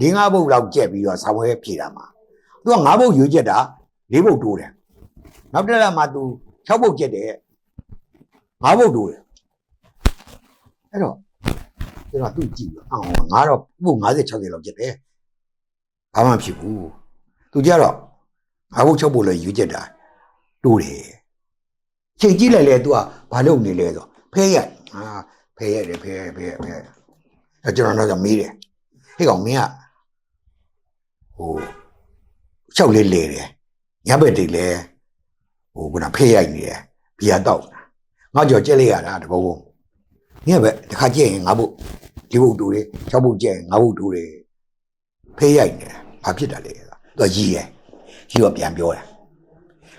၄၅ဘုတ်လောက်ကြက်ပြီးတော့ဆောင်းဝဲဖြေတာမှာသူက၅ဘုတ်ရွေးချက်တာ၄ဘုတ်တိုးတယ်နောက်တစ်ရက်မှသူ6ဘုတ်ကြက်တယ်၅ဘုတ်တိုးတယ်အဲ့တော့ကျွန်တော်သူ့ကြည့်ပြီးအော်ငါတော့ဘုတ်50 60လောက်ကြက်တယ်ဘာမှမဖြစ်ဘူးသူကြတော့၅ဘုတ်6ဘုတ်လည်းရွေးချက်တာတိုးတယ်ချိန်ကြည့်လိုက်လေ तू ကဘာလုပ်နေလဲဆိုဖဲရိုက်အာဖဲရိုက်တယ်ဖဲရိုက်ဖဲရိုက်ဖဲရိုက်အဲ့ကျွန်တော်တော့မေးတယ်ဟေ့ကောင်မင်းက ဟိုလျှောက်လေးလေတယ်ညဘက်တွေလဲဟိုကနဖေးရိုက်နေတယ်ဘီယာတော့ငါကြော်ကြက်လိုက်ရတာတဘောဘုံညဘက်တစ်ခါကြက်ရင်ငါဘုတ်ဒီဘုတ်တူတယ်၆ဘုတ်ကြက်ရင်ငါဘုတ်တူတယ်ဖေးရိုက်နေတယ်ဘာဖြစ်တာလဲသူကကြီးရယ်ကြီးကပြန်ပြောတယ်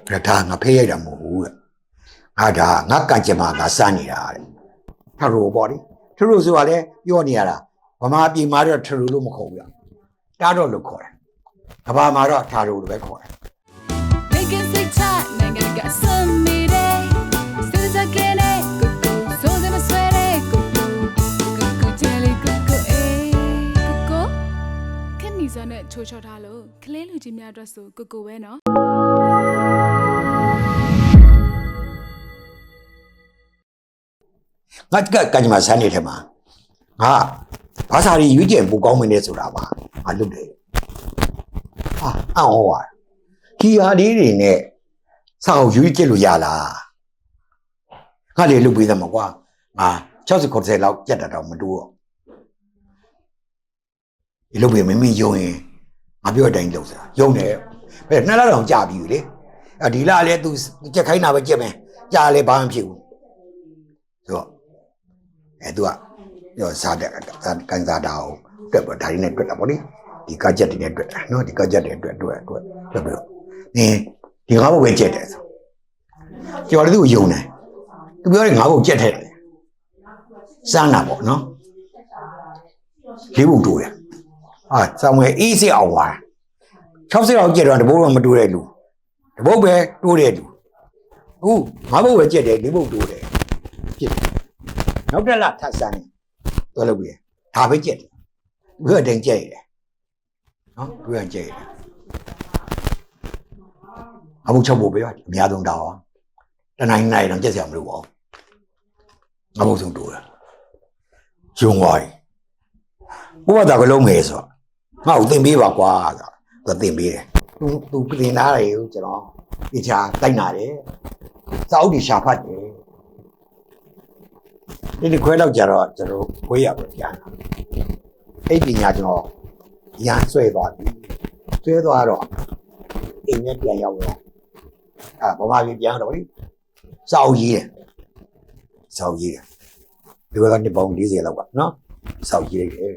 ပြဒါငါဖေးရိုက်တာမဟုတ်ဘူးတဲ့ငါဒါငါကန်ကြမှာငါစမ်းနေတာတဲ့ထရိုပေါ့လေထရိုဆိုတာလဲပြောနေရတာဗမာပြည်မှာတော့ထရိုလို့မခေါ်ဘူးလားတားတော့လို့ခေါ်တယ် ကဘာမှာတော့ထားလို့ပဲခေါ်တယ် Making sick time နိုင်ငံကစမေတဲ့စစ်စကတဲ့ကိုကိုစိုးစမဆွဲတဲ့ကိုကိုကိုကိုချယ်လီကိုကိုအေးကိုကိုခက်နီစနဲ့ချိုးချော်ထားလို့ကလေးလူကြီးများအတွက်ဆိုကိုကိုပဲနော်ငါကကကြမှာဆန်းနေတယ်မှာငါဘာသာရီရွေးကျင်ပူကောင်းမင်းနေဆိုတာပါငါလုပ်တယ် ဟာအောင်းဟောပါခီဟာလေးတွေနဲ့စောက်ရွေးကျင်လို့ရလားငါလေလုပ်ပေးသမှာကွာငါ60 90လောက်ကြက်တာတော့မတူတော့ဒီလုပ်ပေးမင်းမင်းယုံရင်ငါပြောတဲ့အတိုင်းလုပ်စားယုံတယ်ဘယ်နှစ်လတောင်ကြာပြီလေအဒီလာလေ तू ကြက်ခိုင်းတာပဲကြက်မယ်ကြာလေဘာမှမဖြစ်ဘူးဆိုတော့အဲသူကပြောစားတဲ့စားကန်စားတာကိုတွက်ပေါ့ဒါရင်းနဲ့တွက်တာပေါ့လေ ဒီကကြက်တွေနဲ့တွက်တာနော်ဒီကကြက်တွေတွက်တွက်တွက်တွက်ပြီးတော့နင်းဒီငါးဘုတ်ပဲကြက်တယ်ဆိုကျော်လည်းသူ့ကိုယုံတယ်သူပြောတယ်ငါးဘုတ်ကြက်ထဲတယ်စမ်းတာပေါ့နော်လေးဘုတ်တိုးတယ်အာစံဝဲအေးစစ်အောင်ပါ60လောက်ကြက်တော့တဘိုးတော့မတိုးတဲ့လူတဘိုးပဲတိုးတဲ့လူအခုငါးဘုတ်ပဲကြက်တယ်လေးဘုတ်တိုးတယ်ဖြစ်တယ်နောက်တစ်လထပ်စမ်းတယ်တော်လို့ပြီဒါပဲကြက်တယ်ဘယ်တိုင်ကြက်ရတယ် နော်ဘယ်ကြက်ရတယ်အမှုချုပ်ဖို့ပဲအများဆုံးတောင်းအောင်တနိုင်နိုင်တော့ကြက်စရာမလိုပါဘူးအမှုဆုံးတိုးတယ်ဂျုံဝိုင်းဘုရားတာကလုံးငယ်ဆိုငါ့ကိုသင်ပေးပါကွာဆိုတော့သင်ပေးတယ်သူသူပြင်လာတယ်ကိုကျွန်တော်ဒီချာတိုက်နာတယ်စာအုပ်ဒီရှာဖတ်တယ်ဒီတစ်ခွဲလောက်ကြတော့ကျွန်တော်ခွေးရပဲပြန်လာအဲ့ပညာကျွန်တော် ရန်ဆွဲသွားပြီဆွဲသွားတော့အိမ်နဲ့ပြန်ရောက်တော့အာဗမာပြည်ပြန်တော့လေစောက်ကြီးတယ်စောက်ကြီးတယ်ဒီဘက်ကနေပေါင်း40လောက်ကနော်စောက်ကြီးလိုက်တယ်